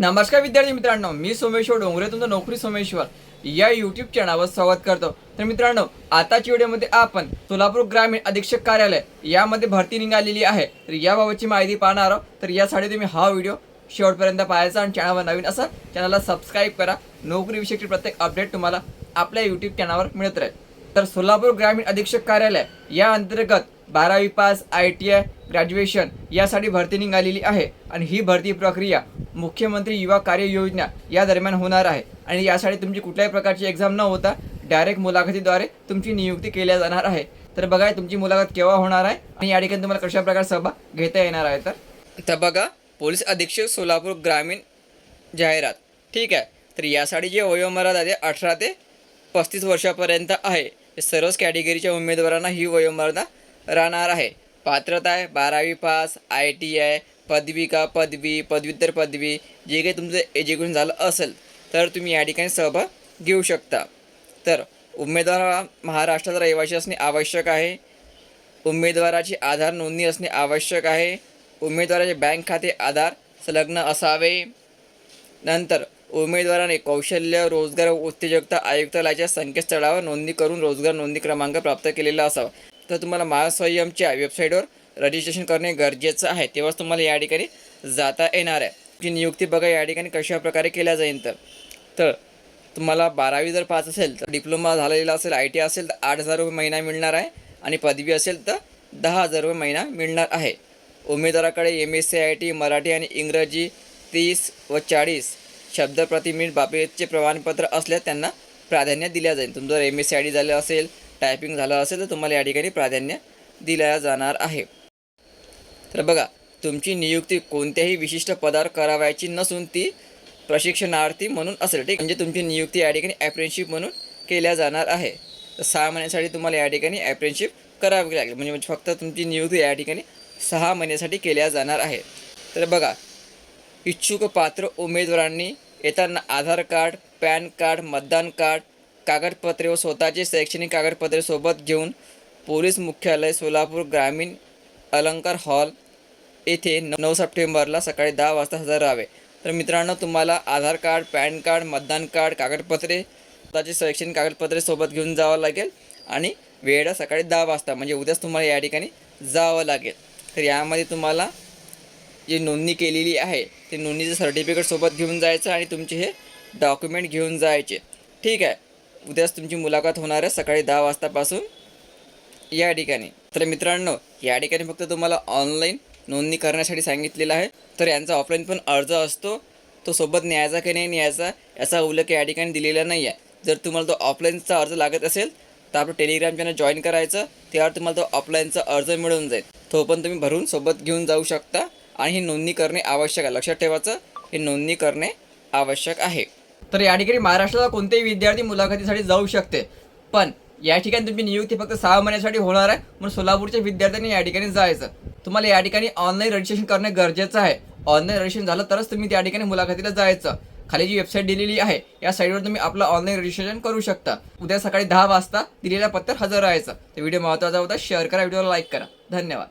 नमस्कार विद्यार्थी मित्रांनो मी सोमेश्वर डोंगरे तुमचं नोकरी सोमेश्वर. या युट्यूब चॅनलवर स्वागत करतो. तर मित्रांनो आताच्या व्हिडिओमध्ये आपण सोलापूर ग्रामीण अधीक्षक कार्यालय यामध्ये भरती निघालेली आहे. तर याबाबतची माहिती पाहणार आहोत. तर यासाठी तुम्ही हा व्हिडिओ शेवटपर्यंत पाहायचा आणि चॅनलवर नवीन असा चॅनलला सबस्क्राईब करा. नोकरीविषयीची प्रत्येक अपडेट तुम्हाला आपल्या यूट्यूब चॅनलवर मिळत राहील. तर सोलापूर ग्रामीण अधीक्षक कार्यालय या अंतर्गत बारावी pass I T I graduation यासाठी भरती निघालेली आहे आणि ही भरती प्रक्रिया मुख्यमंत्री युवा कार्य योजना या दरम्यान होणार आहे. आणि यासाठी तुमची कुठल्याही प्रकारची एक्झाम न होता डायरेक्ट मुलाखतीद्वारे तुमची नियुक्ती केल्या जाणार आहे. तर बघा तुमची मुलाखत केव्हा होणार आहे आणि या ठिकाणी तुम्हाला कशा प्रकारे सहभाग घेता येणार आहे तर? तर बघा पोलीस अधीक्षक सोलापूर ग्रामीण जाहिरात. ठीक आहे. तर यासाठी जे वयोमर्यादा आहे अठरा ते पस्तीस वर्षापर्यंत आहे. सर्वच कॅटेगरीच्या उमेदवारांना ही वयोमर्यादा राहणार आहे. पात्रता आहे बारावी पास आय टी आय पदवी का पदवी पदव्युत्तर पदवी जे काही तुमचं एज्युकेशन झालं असेल तर तुम्ही या ठिकाणी सहभाग घेऊ शकता. तर उमेदवार हा महाराष्ट्राचा रहिवासी असणे आवश्यक आहे. उमेदवाराची आधार नोंदणी असणे आवश्यक आहे. उमेदवाराचे बँक खाते आधार संलग्न असावे. नंतर उमेदवाराने कौशल्य रोजगार व उत्तेजकता आयुक्तालयाच्या संकेतस्थळावर नोंदणी करून रोजगार नोंदणी क्रमांक प्राप्त केलेला असावा. तर तुम्हाला महासंयमच्या वेबसाईटवर रजिस्ट्रेशन करणे गरजेचं आहे. तेव्हाच तुम्हाला या ठिकाणी जाता येणार आहे. जी नियुक्ती बघा या ठिकाणी कशा प्रकारे केल्या जाईल तर. तर तुम्हाला बारावी जर पास असेल तर डिप्लोमा झालेला असेल आय टी असेल तर आठ हजार रुपये महिना मिळणार आहे आणि पदवी असेल तर दहा हजार रुपये महिना मिळणार आहे. उमेदवाराकडे M S C I T Marathi आणि इंग्रजी तीस व चाळीस शब्द प्रति मिनिट प्रमाणपत्र असल्यास त्यांना प्राधान्य दिल्या जाईल. तुमचं जर M S C I T झालं असेल टायपिंग झालं असेल तर तुम्हाला या ठिकाणी प्राधान्य दिल्या जाणार आहे. तर बघा तुमची नियुक्ती कोणत्याही विशिष्ट पदावर करावायची नसून ती प्रशिक्षणार्थी म्हणून असेल ठीक? म्हणजे तुमची नियुक्ती या ठिकाणी ॲप्रेनशिप म्हणून केल्या जाणार आहे. तर सहा महिन्यासाठी तुम्हाला या ठिकाणी ॲप्रेनशिप करावी लागेल. म्हणजे म्हणजे फक्त तुमची नियुक्ती या ठिकाणी सहा महिन्यासाठी केल्या जाणार आहे. तर बघा इच्छुक पात्र उमेदवारांनी येताना आधार कार्ड पॅन कार्ड मतदान कार्ड कागदपत्रे व स्वतःचे शैक्षणिक कागदपत्रे सोबत घेऊन पोलीस मुख्यालय सोलापूर ग्रामीण अलंकार हॉल येथे न- नऊ सप्टेंबरला सकाळी दहा वाजता हजर राहावे. तर मित्रांनो तुम्हाला आधार कार्ड पॅन कार्ड मतदान कार्ड कागदपत्रे स्वतःचे शैक्षणिक कागदपत्रे सोबत घेऊन जावं लागेल आणि वेळ सकाळी दहा वाजता म्हणजे उद्याच तुम्हाला या ठिकाणी जावं लागेल. तर यामध्ये तुम्हाला जी नोंदणी केलेली आहे ते नोंदणीचं सर्टिफिकेट सोबत घेऊन जायचं आणि तुमचे हे डॉक्युमेंट घेऊन जायचे. ठीक आहे. उद्याच तुमची मुलाखत होणार आहे सकाळी दहा वाजतापासून या ठिकाणी. तर मित्रांनो या ठिकाणी फक्त तुम्हाला ऑनलाईन नोंदणी करण्यासाठी सांगितलेलं आहे. तर यांचा ऑफलाईन पण अर्ज असतो. तो सोबत न्यायचा की नाही न्यायचा याचा उल्लेख या ठिकाणी दिलेला नाही आहे. जर तुम्हाला तो ऑफलाईनचा अर्ज लागत असेल तर आपलं टेलिग्राम चॅनल जॉईन करायचं. त्यावर तुम्हाला तो ऑफलाईनचा अर्ज मिळून जाईल. तो पण तुम्ही भरून सोबत घेऊन जाऊ शकता. आणि ही नोंदणी करणे आवश्यक आहे. लक्षात ठेवायचं हे नोंदणी करणे आवश्यक आहे. तर या ठिकाणी महाराष्ट्राचा कोणतेही विद्यार्थी मुलाखतीसाठी जाऊ शकते. पण या ठिकाणी तुमची नियुक्ती फक्त सहा महिन्यासाठी होणार आहे. म्हणून सोलापूरच्या विद्यार्थ्यांनी या ठिकाणी जायचं. तुम्हाला या ठिकाणी ऑनलाईन रजिस्ट्रेशन करणं गरजेचं आहे. ऑनलाईन रजिस्ट्रेशन झालं तरच तुम्ही त्या ठिकाणी मुलाखतीला जायचं. खाली जी वेबसाईट दिलेली आहे या साईटवर तुम्ही आपलं ऑनलाईन रजिस्ट्रेशन करू शकता. उद्या सकाळी दहा वाजता दिलेल्या पत्त्यावर हजर राहायचं. तर व्हिडिओ महत्त्वाचा होता शेअर करा व्हिडिओला लाईक करा. धन्यवाद.